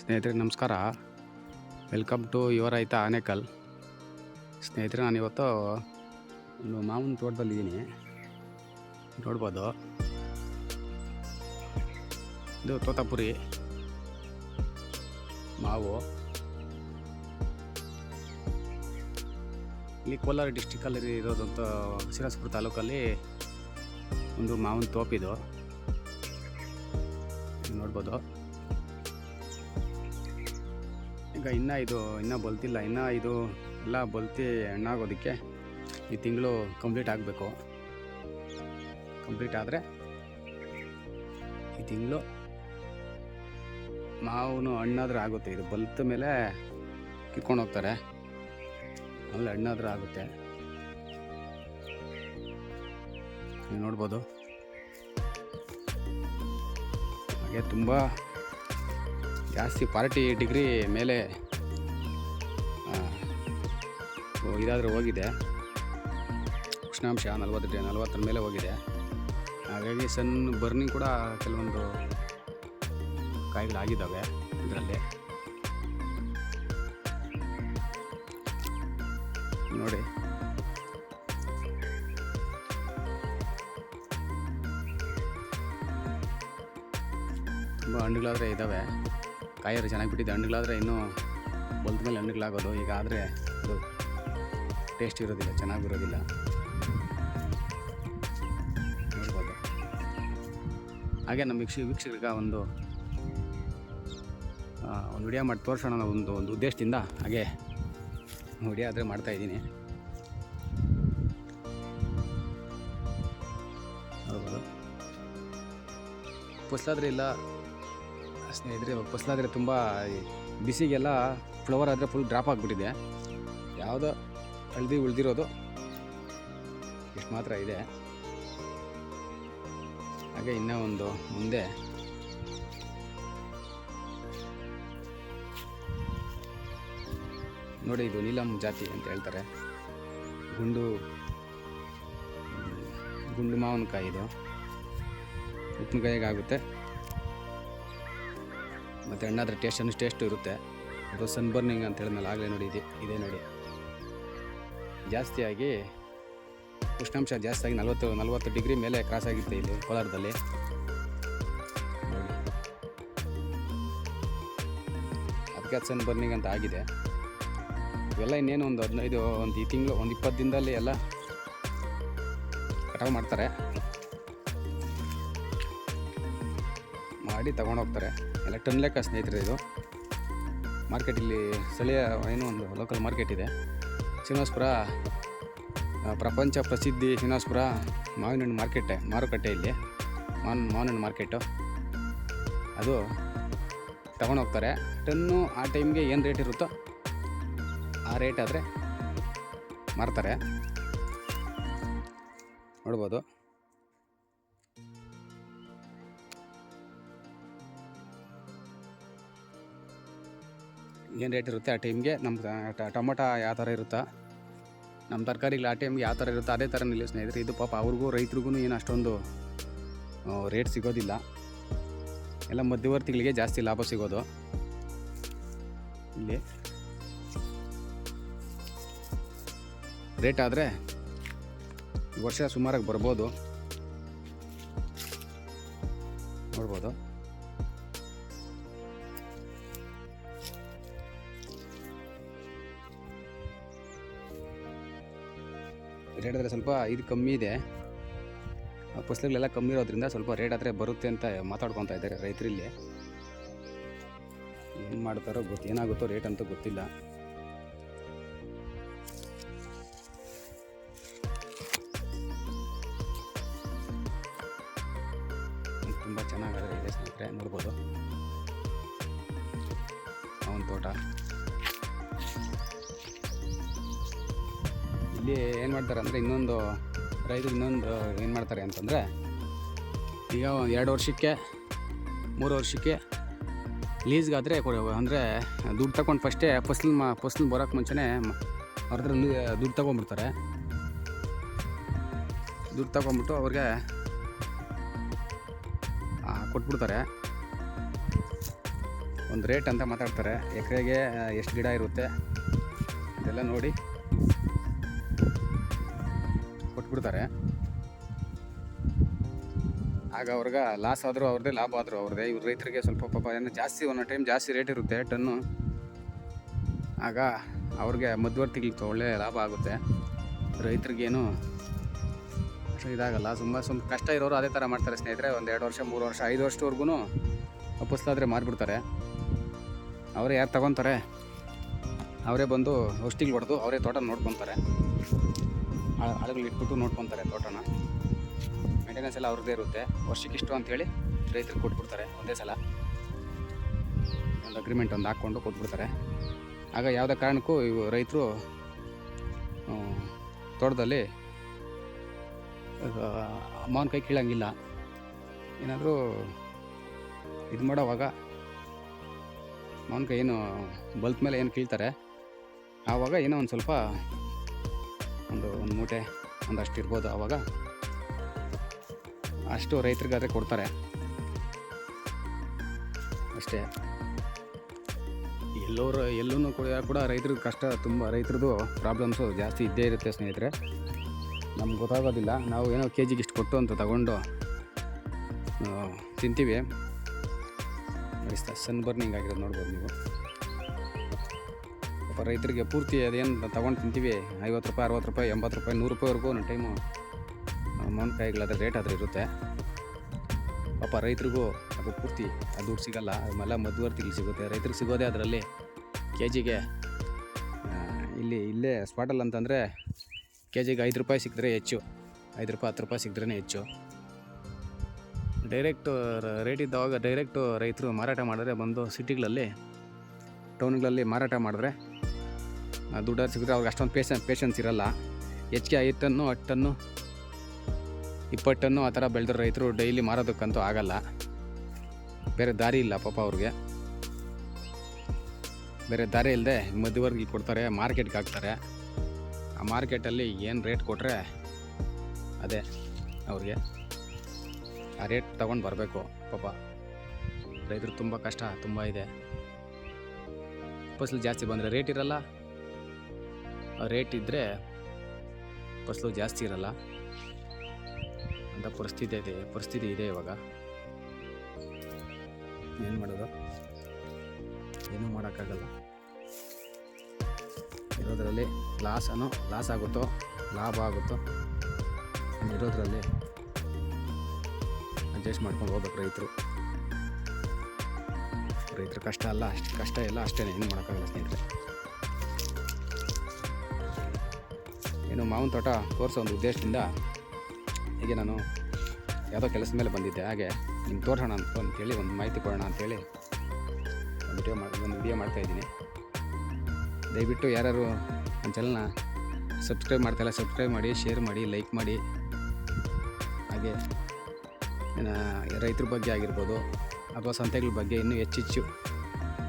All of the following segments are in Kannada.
ಸ್ನೇಹಿತರೆ, ನಮಸ್ಕಾರ. ವೆಲ್ಕಮ್ ಟು ಯುವ ರೈತ ಆನೇಕಲ್. ಸ್ನೇಹಿತರೆ, ನಾನು ಇವತ್ತು ಒಂದು ಮಾವಿನ ತೋಟದಲ್ಲಿದ್ದೀನಿ ನೋಡ್ಬೋದು. ಇದು ತೋತಾಪುರಿ. ಮಾವು. ಇಲ್ಲಿ ಕೋಲಾರ ಡಿಸ್ಟಿಕಲ್ಲಿ ಇರೋದಂತ ಶಿರಾಸ್ಪುರ ತಾಲೂಕಲ್ಲಿ ಒಂದು ಮಾವಿನ ತೋಪಿದು. ನೋಡ್ಬೋದು. ಈಗ ಇನ್ನೂ ಇದು, ಇನ್ನೂ ಬಲ್ತಿಲ್ಲ. ಇನ್ನೂ ಇದು ಎಲ್ಲ ಬಲ್ತಿ ಹಣ್ಣಾಗೋದಕ್ಕೆ ಈ ತಿಂಗಳು ಕಂಪ್ಲೀಟ್ ಆಗಬೇಕು. ಕಂಪ್ಲೀಟ್ ಆದರೆ ಈ ತಿಂಗಳು ಮಾವನು ಹಣ್ಣಾದ್ರೆ ಆಗುತ್ತೆ. ಇದು ಬಲ್ತ ಮೇಲೆ ಕಿತ್ಕೊಂಡು ಹೋಗ್ತಾರೆ. ಆಮೇಲೆ ಹಣ್ಣಾದ್ರೆ ಆಗುತ್ತೆ. ನೀವು ನೋಡ್ಬೋದು. ಹಾಗೆ ತುಂಬ ಜಾಸ್ತಿ ಫಾರ್ಟಿ ಡಿಗ್ರಿ ಮೇಲೆ ಇದಾದರೂ ಹೋಗಿದೆ. ಉಷ್ಣಾಂಶ ನಲ್ವತ್ತು ಡಿ, ನಲ್ವತ್ತರ ಮೇಲೆ ಹೋಗಿದೆ. ಹಾಗಾಗಿ ಸನ್ ಬರ್ನಿಂಗ್ ಕೂಡ ಕೆಲವೊಂದು ಕಾಯಿಗಳಾಗಿದ್ದಾವೆ ಇದರಲ್ಲಿ. ನೋಡಿ. ತುಂಬ ಹಣ್ಣುಗಳಾದರೆ ಇದ್ದಾವೆ ಕಾಯರು ಚೆನ್ನಾಗಿ ಬಿಟ್ಟಿದೆ ಹಣ್ಣುಗಳಾದರೆ ಇನ್ನೂ ಬಲ್ದ ಮೇಲೆ ಹಣ್ಣುಗಳಾಗೋದು. ಈಗ ಆದರೆ ಅದು ಟೇಸ್ಟ್ ಇರೋದಿಲ್ಲ, ಚೆನ್ನಾಗಿರೋದಿಲ್ಲ. ನೋಡ್ಬೋದು. ಹಾಗೆ ನಮ್ಮ ವೀಕ್ಷ, ವೀಕ್ಷಕರಿಗೆ ಒಂದು ಒಂದು ವಿಡಿಯೋ ಮಾಡಿ ತೋರಿಸೋಣ ಒಂದು ಒಂದು ಉದ್ದೇಶದಿಂದ ಹಾಗೆ ವಿಡಿಯೋ ಆದರೆ ಮಾಡ್ತಾಯಿದ್ದೀನಿ ಹೌದು ಪುಸ್ತಾದ್ರೆ ಇಲ್ಲ ಸ್ನೇಹಿತರೆ ಫಸ್ಲಾದರೆ ತುಂಬ ಬಿಸಿಗೆಲ್ಲ ಫ್ಲವರ್ ಆದರೆ ಫುಲ್ ಡ್ರಾಪ್ ಆಗಿಬಿಟ್ಟಿದೆ. ಯಾವುದೋ ಹಳದಿ ಉಳಿದಿರೋದು ಇಷ್ಟು ಮಾತ್ರ ಇದೆ. ಹಾಗೆ ಇನ್ನೂ ಒಂದು ಮುಂದೆ. ನೋಡಿ ಇದು ನೀಲಂ ಜಾತಿ ಅಂತ ಹೇಳ್ತಾರೆ. ಗುಂಡು ಗುಂಡು ಮಾವಿನಕಾಯಿ ಇದು. ಉಪ್ಪಿನಕಾಯಿಗೆ ಆಗುತ್ತೆ ಮತ್ತು ಹಣ್ಣಾದ್ರೆ ಟೇಸ್ಟ್ ಅನ್ನಿಸ್ ಟೇಸ್ಟ್ ಇರುತ್ತೆ. ಅದು ಸನ್ ಬರ್ನಿಂಗ್ ಅಂತ ಹೇಳಿದ್ಮೇಲೆ ಆಗಲೇ ನೋಡಿ ಇದೆ, ಇದೇ ನೋಡಿ. ಜಾಸ್ತಿಯಾಗಿ ಉಷ್ಣಾಂಶ ಜಾಸ್ತಿಯಾಗಿ ನಲ್ವತ್ತು ನಲ್ವತ್ತು ಡಿಗ್ರಿ ಮೇಲೆ ಕ್ರಾಸ್ ಆಗಿತ್ತು ಇಲ್ಲಿ ಕೋಲಾರದಲ್ಲಿ. ಅದಕ್ಕೆ ಸನ್ ಬರ್ನಿಂಗ್ ಅಂತ ಆಗಿದೆ. ಇವೆಲ್ಲ ಇನ್ನೇನು ಒಂದು ಹದಿನೈದು, ಒಂದು ಈ ತಿಂಗಳು, ಒಂದು ಇಪ್ಪತ್ತು ದಿನದಲ್ಲಿ ಎಲ್ಲ ಕಟಾವು ಮಾಡ್ತಾರೆ. ಮಾಡಿ ತಗೊಂಡೋಗ್ತಾರೆ. ಎಲ್ಲ ಟನ್ ಲೆಕ್ಕ ಸ್ನೇಹಿತರೆ ಇದು. ಮಾರ್ಕೆಟ್ ಇಲ್ಲಿ ಸ್ಥಳೀಯ ಏನೋ ಒಂದು ಲೋಕಲ್ ಮಾರ್ಕೆಟ್ ಇದೆ. ಶ್ರೀನಿವಾಸಪುರ ಪ್ರಪಂಚ ಪ್ರಸಿದ್ಧಿ ಶ್ರೀನಿವಾಸ್ಪುರ ಮಾವಿನ ಹಣ್ಣು ಮಾರ್ಕೆಟೆ ಮಾರುಕಟ್ಟೆ ಇಲ್ಲಿ. ಮಾವಿನ ಮಾವಿನ ಹಣ್ಣು ಮಾರ್ಕೆಟು ಅದು ತಗೊಂಡೋಗ್ತಾರೆ ಟನ್ನು ಆ ಟೈಮ್ಗೆ ಏನು ರೇಟ್ ಇರುತ್ತೋ ಆ ರೇಟ್ ಆದರೆ ಮಾರ್ತಾರೆ. ನೋಡ್ಬೋದು. ಏನು ರೇಟ್ ಇರುತ್ತೆ ಆ ಟೈಮ್ಗೆ ನಮ್ಮ ಟೊಮೊಟೊ ಯಾವ ಥರ ಇರುತ್ತಾ? ನಮ್ಮ ತರಕಾರಿಗಳು ಆ ಟೈಮ್ಗೆ ಯಾವ ಥರ ಇರುತ್ತೆ ಅದೇ ಥರ ನಿಲ್ಲಿ ಸ್ನೇಹಿತರೆ, ಇದು ಪಾಪ ಅವ್ರಿಗೂ ರೈತರಿಗೂ ಏನು ಅಷ್ಟೊಂದು ರೇಟ್ ಸಿಗೋದಿಲ್ಲ. ಎಲ್ಲ ಮಧ್ಯವರ್ತಿಗಳಿಗೆ ಜಾಸ್ತಿ ಲಾಭ ಸಿಗೋದು. ಇಲ್ಲಿ. ರೇಟ್ ಆದರೆ ವರ್ಷ ಸುಮಾರಾಗಿ ಬರ್ಬೋದು. ರೇಟ್ ಆದರೆ ಸ್ವಲ್ಪ ಇದು ಕಮ್ಮಿ ಇದೆ. ಫಸಲುಗಳೆಲ್ಲ ಕಮ್ಮಿ ಇರೋದ್ರಿಂದ ಸ್ವಲ್ಪ ರೇಟ್ ಆದರೆ ಬರುತ್ತೆ ಅಂತ ಮಾತಾಡ್ಕೊತಾ ಇದ್ದಾರೆ ರೈತರಲ್ಲಿ. ಏನು ಮಾಡ್ತಾರೋ ಗೊತ್ತು ಏನಾಗುತ್ತೋ ರೇಟ್ ಅಂತೂ ಗೊತ್ತಿಲ್ಲ. ತುಂಬ ಚೆನ್ನಾಗಿದೆ ಸ್ನೇಹಿತರೆ, ನೋಡ್ಬೋದು. ಅವನ ತೋಟ. ಇಲ್ಲಿ ಏನು ಮಾಡ್ತಾರೆ ಅಂದರೆ ಇನ್ನೊಂದು ರೈತರು ಇನ್ನೊಂದು ಏನು ಮಾಡ್ತಾರೆ ಅಂತಂದರೆ ಈಗ ಎರಡು ವರ್ಷಕ್ಕೆ, ಮೂರು ವರ್ಷಕ್ಕೆ ಲೀಸ್ಗಾದರೆ ಅಂದರೆ ದುಡ್ಡು ತಗೊಂಡು ಫಸ್ಟೇ ಫಸ್ಲು ಮ ಫಸ್ಲು ಬರೋಕ್ಕೆ ಮುಂಚೆನೇ ಅವ್ರದ್ರಲ್ಲಿ ದುಡ್ಡು ತಗೊಂಡ್ಬಿಡ್ತಾರೆ. ದುಡ್ಡು ತಗೊಂಬಿಟ್ಟು ಅವ್ರಿಗೆ ಕೊಟ್ಬಿಡ್ತಾರೆ. ಒಂದು ರೇಟ್ ಅಂತ ಮಾತಾಡ್ತಾರೆ. ಎಕರೆಗೆ ಎಷ್ಟು ಗಿಡ ಇರುತ್ತೆ, ಇದೆಲ್ಲ ನೋಡಿ. ಕೊಟ್ಬಿಡ್ತಾರೆ. ಆಗ ಅವ್ರಿಗೆ ಲಾಸ್ ಆದರೂ ಅವ್ರದ್ದೇ ಲಾಭ ಆದರೂ ಅವ್ರದ್ದೇ ಇವ್ರ ರೈತರಿಗೆ ಸ್ವಲ್ಪ ಪಾಪ ಏನೋ ಜಾಸ್ತಿ ಒಂದೊಂದು ಟೈಮ್ ಜಾಸ್ತಿ ರೇಟ್ ಇರುತ್ತೆ ಟನ್ನು. ಆಗ ಅವ್ರಿಗೆ ಮಧ್ಯವರ್ತಿಗಳಿಗೆ ಒಳ್ಳೆಯ ಲಾಭ ಆಗುತ್ತೆ. ರೈತರಿಗೇನು ಅಷ್ಟು ಇದಾಗಲ್ಲ. ತುಂಬ ಸ್ವಲ್ಪ ಕಷ್ಟ ಇರೋರು ಅದೇ ಥರ ಮಾಡ್ತಾರೆ ಸ್ನೇಹಿತರೆ. ಒಂದು ಎರಡು ವರ್ಷ, ಮೂರು ವರ್ಷ, ಐದು ವರ್ಷವರೆಗೂ ಫಸಲಾದರೆ ಮಾರಿಬಿಡ್ತಾರೆ. ಅವರೇ ಯಾರು ತಗೊತಾರೆ? ಅವರೇ ಬಂದು ಔಷಧಿಗಳು ಹೊಡೆದು ಅವರೇ ತೋಟ ನೋಡ್ಕೊತಾರೆ. ಆಳ- ಆಳುಗಳು ಇಟ್ಬಿಟ್ಟು ನೋಡ್ಕೊತಾರೆ ತೋಟನ. ಮೇಂಟೆನೆನ್ಸ್ ಎಲ್ಲ ಅವ್ರದ್ದೇ ಇರುತ್ತೆ. ವರ್ಷಕ್ಕೆ ಇಷ್ಟು ಅಂತೇಳಿ ರೈತರಿಗೆ ಕೊಟ್ಬಿಡ್ತಾರೆ ಒಂದೇ ಸಲ. ಒಂದು ಅಗ್ರಿಮೆಂಟ್ ಒಂದು ಹಾಕ್ಕೊಂಡು ಕೊಟ್ಬಿಡ್ತಾರೆ. ಆಗ ಯಾವುದೇ ಕಾರಣಕ್ಕೂ ಇವು ರೈತರು ತೋಟದಲ್ಲಿ ಮಾವಿನ ಕೈ ಕೀಳಂಗಿಲ್ಲ. ಏನಾದರೂ ಇದು ಮಾಡೋವಾಗ ಕೈ ಏನು ಬಲ್ತ್ ಮೇಲೆ ಏನು ಕೀಳ್ತಾರೆ, ಆವಾಗ ಏನೋ ಒಂದು ಸ್ವಲ್ಪ ಒಂದು ಮೂಟೆ ಒಂದಷ್ಟು ಇರ್ಬೋದು ಆವಾಗ. ಅಷ್ಟು ರೈತರಿಗಾದ್ರೆ ಕೊಡ್ತಾರೆ. ಅಷ್ಟೇ. ಎಲ್ಲೋರು ಎಲ್ಲೂ ಕೂಡ ಕೂಡ ರೈತರಿಗೆ ಕಷ್ಟ, ತುಂಬ ರೈತರದ್ದು ಪ್ರಾಬ್ಲಮ್ಸು ಜಾಸ್ತಿ ಇದ್ದೇ ಇರುತ್ತೆ ಸ್ನೇಹಿತರೆ. ನಮ್ಗೆ ಗೊತ್ತಾಗೋದಿಲ್ಲ. ನಾವು ಏನೋ ಕೆ ಜಿಗೆ ಇಷ್ಟು ಕೊಟ್ಟು ಅಂತ ತಗೊಂಡು ತಿಂತೀವಿ. ಸನ್ ಬರ್ನಿಂಗ್ ಆಗಿರೋದು ನೋಡ್ಬೋದು ನೀವು. ಪಾಪ ರೈತರಿಗೆ ಪೂರ್ತಿ ಅದೇನು ತಗೊಂಡು ತಿಂತೀವಿ. ಐವತ್ತು ರೂಪಾಯಿ, ಅರವತ್ತು ರೂಪಾಯಿ, ಎಂಬತ್ತು ರೂಪಾಯಿ, ನೂರು ರೂಪಾಯಿವರೆಗೂ ಒಂದು ಟೈಮು ಮಾವಿನಕಾಯಿಗಳಾದ್ರೆ ರೇಟ್ ಆದರೆ ಇರುತ್ತೆ. ಪಾಪ ರೈತರಿಗೂ ಅದು ಪೂರ್ತಿ ಅದು ದುಡ್ಡು ಸಿಗಲ್ಲ. ಅದನ್ನೆಲ್ಲ ಮಧ್ಯವರ್ತಿಗಳು ಸಿಗುತ್ತೆ. ರೈತರಿಗೆ ಸಿಗೋದೇ ಅದರಲ್ಲಿ. ಕೆ ಜಿಗೆ ಇಲ್ಲಿ, ಇಲ್ಲೇ ಸ್ಪಾಟಲ್ಲಿ ಅಂತಂದರೆ ಕೆ ಜಿಗೆ ಐದು ರೂಪಾಯಿ ಸಿಕ್ಕಿದ್ರೆ ಹೆಚ್ಚು. ಐದು ರೂಪಾಯಿ, ಹತ್ತು ರೂಪಾಯಿ ಸಿಕ್ಕಿದ್ರೇ ಹೆಚ್ಚು. ಡೈರೆಕ್ಟು ರೇಟ್ ಇದ್ದಾವಾಗ ಡೈರೆಕ್ಟು ರೈತರು ಮಾರಾಟ ಮಾಡಿದ್ರೆ ಬಂದು ಸಿಟಿಗಳಲ್ಲಿ ಟೌನ್ಗಳಲ್ಲಿ ಮಾರಾಟ ಮಾಡಿದ್ರೆ ದುಡ್ಡು ಸಿಕ್ಕಿದ್ರೆ ಅವ್ರಿಗೆ ಅಷ್ಟೊಂದು ಪೇಷನ್ ಪೇಷನ್ಸ್ ಇರಲ್ಲ. ಹೆಚ್ಚಿಗೆ ಐದು ಟನ್ನು ಹತ್ತು ಟನ್ನು ಇಪ್ಪತ್ತು ಟನ್ನು ಆ ಥರ ಬೆಳೆದ್ರೆ ರೈತರು ಡೈಲಿ ಮಾರೋದಕ್ಕಂತೂ ಆಗಲ್ಲ. ಬೇರೆ ದಾರಿ ಇಲ್ಲ ಪಾಪ ಅವ್ರಿಗೆ. ಬೇರೆ ದಾರಿ ಇಲ್ಲದೆ ಮಧ್ಯವರ್ಗಿಗೆ ಕೊಡ್ತಾರೆ ಮಾರ್ಕೆಟ್ಗೆ ಹಾಕ್ತಾರೆ. ಆ ಮಾರ್ಕೆಟಲ್ಲಿ ಏನು ರೇಟ್ ಕೊಟ್ಟರೆ ಅದೇ ಅವ್ರಿಗೆ. ಆ ರೇಟ್ ತಗೊಂಡು ಬರಬೇಕು ಪಾಪ. ರೈತರು ತುಂಬ ಕಷ್ಟ, ತುಂಬ ಇದೆ. ಫಸಲು ಜಾಸ್ತಿ ಬಂದರೆ ರೇಟ್ ಇರಲ್ಲ. ರೇಟ್ ಇದ್ದರೆ ಫಸಲು ಜಾಸ್ತಿ ಇರಲ್ಲ. ಅಂತ ಪರಿಸ್ಥಿತಿ ಇದೆ ಪರಿಸ್ಥಿತಿ ಇದೆ ಇವಾಗ. ಏನು ಮಾಡೋದು? ಏನೂ ಮಾಡೋಕ್ಕಾಗಲ್ಲ. ಇರೋದರಲ್ಲಿ ಅನ್ನೋ ಲಾಸ್ ಆಗುತ್ತೋ, ಲಾಭ ಆಗುತ್ತೋ ಇರೋದರಲ್ಲಿ ಅಡ್ಜಸ್ಟ್ ಮಾಡ್ಕೊಂಡು ಹೋಗ್ಬೇಕು ರೈತರು. ರೈತರ ಕಷ್ಟ ಅಲ್ಲ, ಅಷ್ಟು ಕಷ್ಟ ಇಲ್ಲ ಅಷ್ಟೇ ಏನು ಮಾಡೋಕ್ಕಾಗಲ್ಲ ಸ್ನೇಹಿತರೆ. ಏನು ಮಾವಿನ ತೋಟ ತೋರಿಸೋ ಒಂದು ಉದ್ದೇಶದಿಂದ ಹೀಗೆ ನಾನು ಯಾವುದೋ ಕೆಲಸದ ಮೇಲೆ ಬಂದಿದ್ದೆ. ಹಾಗೆ ನಿಮ್ಗೆ ತೋರಿಸೋಣ ಅಂತ ಅಂತೇಳಿ ಒಂದು ಮಾಹಿತಿ ಕೊಡೋಣ ಅಂತೇಳಿ ಒಂದು ವಿಡಿಯೋ ಮಾಡಿ ಒಂದು ವಿಡಿಯೋ ಮಾಡ್ತಾಯಿದ್ದೀನಿ ದಯವಿಟ್ಟು ಯಾರು ನನ್ನ ಚಾನಲ್ನ ಸಬ್ಸ್ಕ್ರೈಬ್ ಮಾಡ್ತಾಯಿಲ್ಲ ಸಬ್ಸ್ಕ್ರೈಬ್ ಮಾಡಿ ಶೇರ್ ಮಾಡಿ ಲೈಕ್ ಮಾಡಿ. ಹಾಗೆ ರೈತರ ಬಗ್ಗೆ ಆಗಿರ್ಬೋದು, ಅಥವಾ ಸಂತೆಗಳ ಬಗ್ಗೆ ಇನ್ನೂ ಹೆಚ್ಚೆಚ್ಚು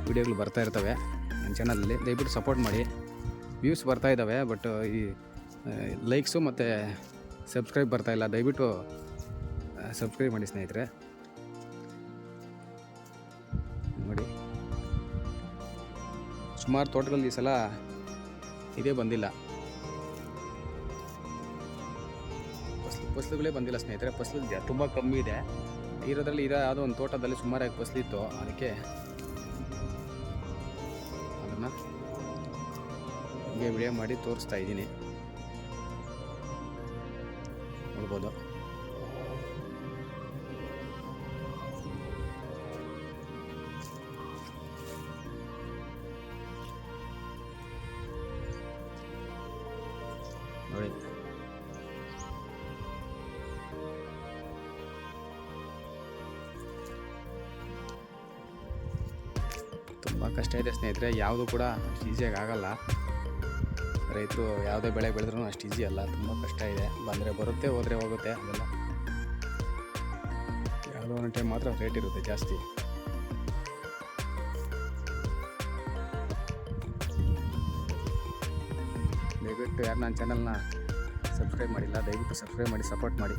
ವಿಡಿಯೋಗಳು ಬರ್ತಾ ಇರ್ತವೆ ನನ್ನ ಚಾನಲಲ್ಲಿ ದಯವಿಟ್ಟು ಸಪೋರ್ಟ್ ಮಾಡಿ. ವ್ಯೂಸ್ ಬರ್ತಾ ಇದ್ದಾವೆ ಬಟ್ ಈ ಲೈಕ್ಸು ಮತ್ತು ಸಬ್ಸ್ಕ್ರೈಬ್ ಬರ್ತಾ ಇಲ್ಲ, ದಯವಿಟ್ಟು ಸಬ್ಸ್ಕ್ರೈಬ್ ಮಾಡಿ ಸ್ನೇಹಿತರೆ. ನೋಡಿ. ಸುಮಾರು ತೋಟಗಳಲ್ಲಿ ಈ ಸಲ ಇದೇ ಬಂದಿಲ್ಲ. ಫಸ್ಲು, ಫಸ್ಲುಗಳೇ ಬಂದಿಲ್ಲ ಸ್ನೇಹಿತರೆ, ಫಸ್ಲು ತುಂಬ ಕಮ್ಮಿ ಇದೆ. ಇರೋದ್ರಲ್ಲಿ ಇರೋ ಯಾವುದೋ ಒಂದು ತೋಟದಲ್ಲಿ ಸುಮಾರಾಗಿ ಫಸ್ಲಿತ್ತು ಅದಕ್ಕೆ ಅದನ್ನು ಹೀಗೆ ವಿಡಿಯೋ ಮಾಡಿ ತೋರಿಸ್ತಾ ಇದ್ದೀನಿ. ನೋಡ್ಬೋದು ನೋಡಿ. ತುಂಬ ಕಷ್ಟ ಇದೆ ಸ್ನೇಹಿತರೆ ಯಾವುದು ಕೂಡ ಈಸಿಯಾಗಿ ಆಗಲ್ಲ. ರೈತರು ಯಾವುದೇ ಬೆಳೆ ಬೆಳೆದ್ರೂ ಅಷ್ಟು ಈಸಿ ಅಲ್ಲ, ತುಂಬ ಕಷ್ಟ ಇದೆ. ಬಂದರೆ ಬರುತ್ತೆ, ಹೋದರೆ ಹೋಗುತ್ತೆ, ಅದೆಲ್ಲ. ಯಾವುದೋ ಒಂದು ಟೈಮ್ ಮಾತ್ರ ರೇಟ್ ಇರುತ್ತೆ ಜಾಸ್ತಿ. ದಯವಿಟ್ಟು ಯಾರು ನನ್ನ ಚಾನಲ್ನ ಸಬ್ಸ್ಕ್ರೈಬ್ ಮಾಡಿಲ್ಲ, ದಯವಿಟ್ಟು ಸಬ್ಸ್ಕ್ರೈಬ್ ಮಾಡಿ ಸಪೋರ್ಟ್ ಮಾಡಿ.